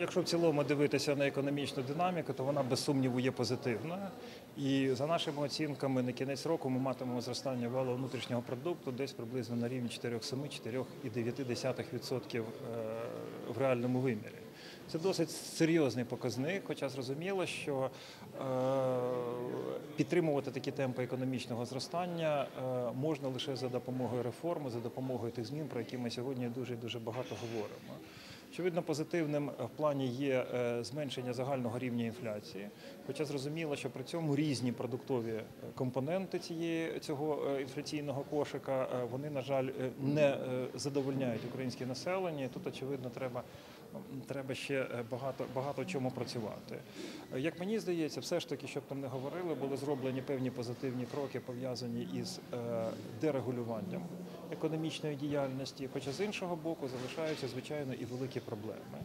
Якщо в цілому дивитися на економічну динаміку, то вона без сумніву є позитивна. І за нашими оцінками, на кінець року ми матимемо зростання валового внутрішнього продукту десь приблизно на рівні 4,7-4,9% е, в реальному вимірі. Це досить серйозний показник, хоча зрозуміло, що е, підтримувати такі темпи економічного зростання е, можна лише за допомогою реформи, за допомогою тих змін, про які ми сьогодні дуже дуже багато говоримо. Очевидно, позитивним в плані є е, зменшення загального рівня інфляції, хоча зрозуміло, що при цьому різні продуктові е, компоненти цієї цього е, інфляційного кошика вони, на жаль, не задовольняють українське населення. Тут очевидно треба. Треба ще е, багато багато чому працювати. Як мені здається, все ж таки, щоб там не говорили, були зроблені певні позитивні кроки, пов'язані із е, дерегулюванням економічної діяльності. Хоча з іншого боку залишаються звичайно і великі проблеми.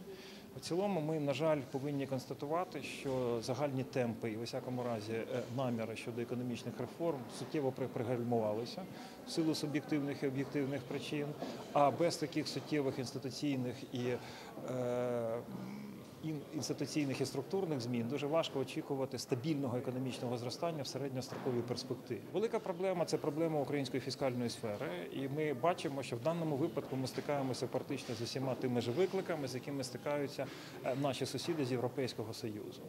В цілому, ми, на жаль, повинні констатувати, що загальні темпи і в усякому разі е, наміри щодо економічних реформ суттєво при- пригальмувалися в силу суб'єктивних і об'єктивних причин. А без таких суттєвих інституційних і е, інституційних і структурних змін дуже важко очікувати стабільного економічного зростання в середньостроковій перспективі. Велика проблема це проблема української фіскальної сфери, і ми бачимо, що в даному випадку ми стикаємося практично з усіма тими ж викликами, з якими стикаються е, наші сусіди з Європейського союзу.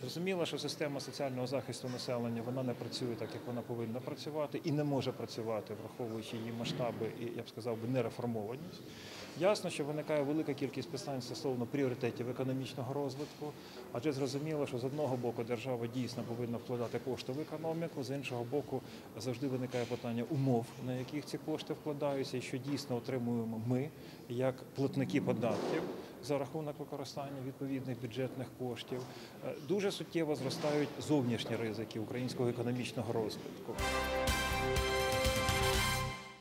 Зрозуміло, що система соціального захисту населення вона не працює так, як вона повинна працювати, і не може працювати, враховуючи її масштаби і я б сказав би нереформованість. Ясно, що виникає велика кількість питань стосовно пріоритетів економічного розвитку, адже зрозуміло, що з одного боку держава дійсно повинна вкладати кошти в економіку, з іншого боку, завжди виникає питання умов, на яких ці кошти вкладаються, і що дійсно отримуємо ми як платники податків за рахунок використання відповідних бюджетних коштів. Е, Дуже суттєво зростають зовнішні ризики українського економічного розвитку.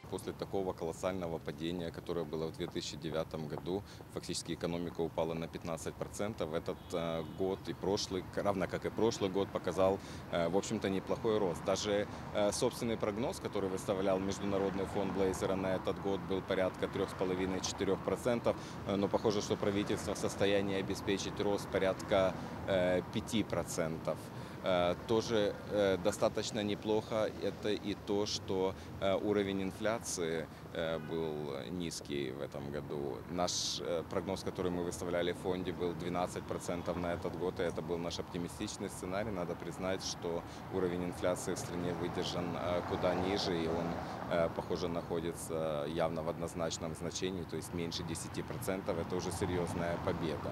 После такого колоссального падения, которое было в 2009 году, фактически экономика упала на 15%. Этот э, год и прошлый, равно как и прошлый год, показал, э, в общем-то, неплохой рост. Даже э, собственный прогноз, который выставлял Международный фонд Блейзера на этот год, был порядка 3,5-4%. Э, но похоже, что правительство в состоянии обеспечить рост порядка э, 5%. Э, Тоже э, достаточно неплохо это и то, что э, уровень инфляции был низкий в этом году. Наш прогноз, который мы выставляли в фонде, был 12% на этот год, и это был наш оптимистичный сценарий. Надо признать, что уровень инфляции в стране выдержан куда ниже, и он, похоже, находится явно в однозначном значении, то есть меньше 10%. Это уже серьезная победа.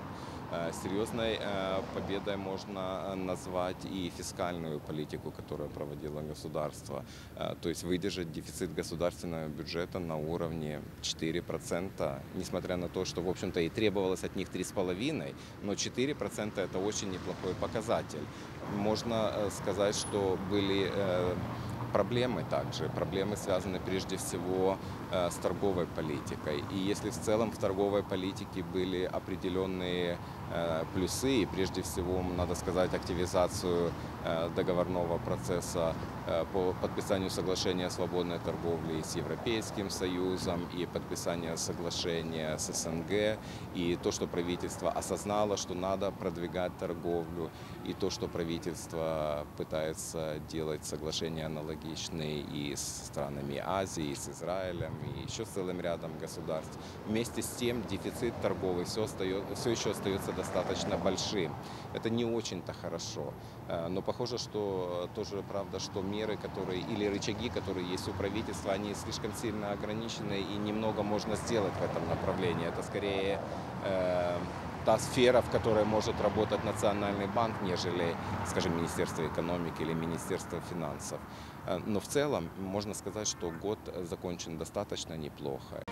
Э, Серьезной э, победой можно э, назвать и фискальную политику, которую проводило государство. Э, То есть выдержать дефицит государственного бюджета на уровне 4%, несмотря на то, что, в общем-то, и требовалось от них 3,5%, но 4% это очень неплохой показатель. Можно э, сказать, что были э, проблемы также. Проблемы связаны прежде всего э, с торговой политикой. И если в целом в торговой политике были определенные э, плюсы, и прежде всего, надо сказать, активизацию э, договорного процесса по подписанию соглашения о свободной торговле с Европейским Союзом и подписание соглашения с СНГ, и то, что правительство осознало, что надо продвигать торговлю, и то, что правительство пытается делать соглашения аналогичные и с странами Азии, и с Израилем, и еще с целым рядом государств. Вместе с тем дефицит торговый все, остается, все еще остается достаточно большим. Это не очень-то хорошо. Э, Но похоже, что тоже правда, что меры, которые или рычаги, которые есть у правительства, они слишком сильно ограничены и немного можно сделать в этом направлении. Это скорее э, та сфера, в которой может работать Национальный банк, нежели, скажем, Министерство экономики или Министерство финансов. Э, Но в целом можно сказать, что год закончен достаточно неплохо.